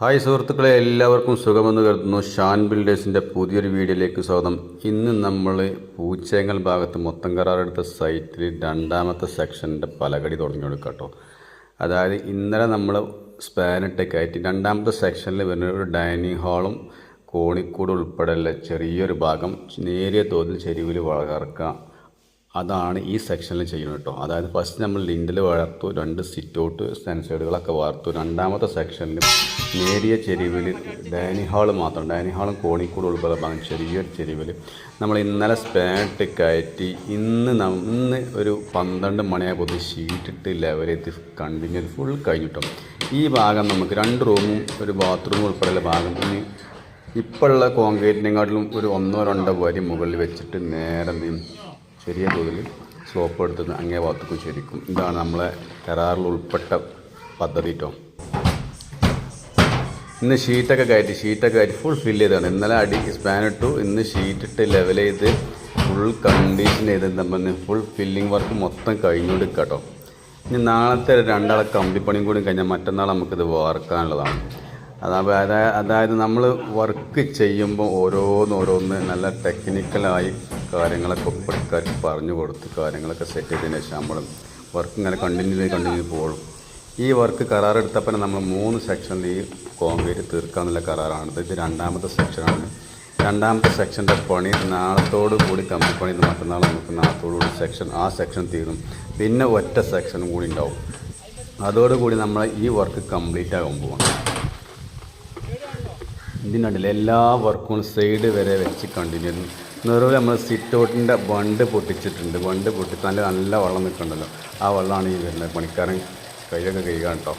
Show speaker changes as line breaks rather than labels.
Hi സുഹൃത്തുക്കളെ എല്ലാവർക്കും സുഖമെന്ന് കരുതുന്നു. ഷാൻ ബിൽഡേഴ്സിന്റെ പുതിയൊരു വീഡിയോയിലേക്ക് സ്വാഗതം. ഇന്ന് നമ്മൾ പൂച്ചേങ്ങൽ ഭാഗത്ത് മൊത്തം കരാറെടുത്ത സൈറ്റിൽ രണ്ടാമത്തെ സെക്ഷന്റെ പലകടി തുടങ്ങി കൊടുക്കുക കേട്ടോ. അതായത് ഇന്നലെ നമ്മൾ സ്പാനിട്ട് കയറ്റി രണ്ടാമത്തെ സെക്ഷനിൽ വരുന്ന ഒരു ഡൈനിങ് ഹാളും കോണിക്കൂട് ഉൾപ്പെടെയുള്ള ചെറിയൊരു ഭാഗം നേരിയ തോതിൽ ചെരുവിൽ വളർക്കുക അതാണ് ഈ സെക്ഷനിൽ ചെയ്യുന്നത് കേട്ടോ അതായത് ഫസ്റ്റ് നമ്മൾ ലിൻഡിൽ വളർത്തു രണ്ട് സിറ്റ് ഔട്ട് സെൻസൈഡുകളൊക്കെ വളർത്തു. രണ്ടാമത്തെ സെക്ഷനിൽ നേരിയ ചെരിവിൽ ഡൈനിങ് ഹാൾ മാത്രം. ഡൈനിങ് ഹാളും കോണിക്കൂട് ഉൾപ്പെടെ ഭാഗം ചെറിയൊരു ചെരിവിൽ നമ്മൾ ഇന്നലെ സ്പാനിട്ട് കയറ്റി ഇന്ന് ഇന്ന് ഒരു പന്ത്രണ്ട് മണിയായപ്പോൾ ഷീറ്റിട്ട് ലെവലെത്തി കണ്ടിന്യൂ ഫുൾ കഴിഞ്ഞിട്ടോ ഈ ഭാഗം നമുക്ക് രണ്ട് റൂമും ഒരു ബാത്റൂമും ഉൾപ്പെടെയുള്ള ഭാഗം ഇനി ഇപ്പോഴുള്ള കോൺക്രീറ്റിനെക്കാട്ടിലും ഒരു ഒന്നോ രണ്ടോ വരി മുകളിൽ വെച്ചിട്ട് നേരെ ചെറിയ തോതിൽ സ്ലോപ്പ് എടുത്ത് അങ്ങേ ഭാഗത്തേക്ക് ശരിക്കും ഇതാണ് നമ്മളെ കരാറിൽ ഉൾപ്പെട്ട പദ്ധതി കേട്ടോ ഇന്ന് ഷീറ്റൊക്കെ കയറ്റി ഷീറ്റൊക്കെ കയറ്റി ഫുൾ ഫില്ല് ചെയ്താണ് ഇന്നലെ അടി സ്പാൻ ഇട്ടു. ഇന്ന് ഷീറ്റ് ഇട്ട് ലെവൽ ചെയ്ത് ഫുൾ കണ്ടീഷൻ ചെയ്ത് നമ്മൾ ഫുൾ ഫില്ലിംഗ് വർക്ക് മൊത്തം കഴിഞ്ഞുകൊടുക്കുക കേട്ടോ ഇനി നാളത്തെ രണ്ടാളെ കമ്പിപ്പണിയും കൂടി കഴിഞ്ഞാൽ മറ്റന്നാൾ നമുക്കിത് വാർക്കാനുള്ളതാണ്. അതായത് അതായത് നമ്മൾ വർക്ക് ചെയ്യുമ്പോൾ ഓരോന്നോരോന്ന് നല്ല ടെക്നിക്കലായി കാര്യങ്ങളൊക്കെ ഒപ്പിക്കാർക്ക് പറഞ്ഞു കൊടുത്ത് കാര്യങ്ങളൊക്കെ സെറ്റ് ചെയ്തതിന് ശേഷം നമ്മൾ വർക്ക് ഇങ്ങനെ കണ്ടിന്യൂ ചെയ്ത് കണ്ടിന്യൂ പോകും. ഈ വർക്ക് കരാറെടുത്തപ്പോൾ നമ്മൾ മൂന്ന് സെക്ഷനിൽ ഈ കോൺക്രീറ്റ് തീർക്കാന്നുള്ള കരാറാണ്. ഇത് രണ്ടാമത്തെ സെക്ഷനാണ് രണ്ടാമത്തെ സെക്ഷന്റെ പണി നാളത്തോടു കൂടി കമ്പിപ്പണി മറ്റന്നാൾ നമുക്ക് നാളത്തോടു കൂടി സെക്ഷൻ ആ സെക്ഷൻ തീരും. പിന്നെ ഒറ്റ സെക്ഷനും കൂടി ഉണ്ടാവും. അതോടുകൂടി നമ്മൾ ഈ വർക്ക് കംപ്ലീറ്റ് ആകുമ്പോൾ ഇതിനുണ്ടല്ലോ എല്ലാ വർക്കും സൈഡ് വരെ വെച്ച് കണ്ടിന്യൂ നിറവ് നമ്മൾ സിറ്റ് ഔട്ടിന്റെ ബണ്ട് പൊട്ടിച്ചിട്ടുണ്ട്. ബണ്ട് പൊട്ടിച്ച് നല്ല നല്ല വെള്ളം നിൽക്കണ്ടല്ലോ. ആ വെള്ളമാണ് ഈ വരുന്നത് പണിക്കാരൻ. കൈയൊക്കെ കഴുകാൻ കേട്ടോ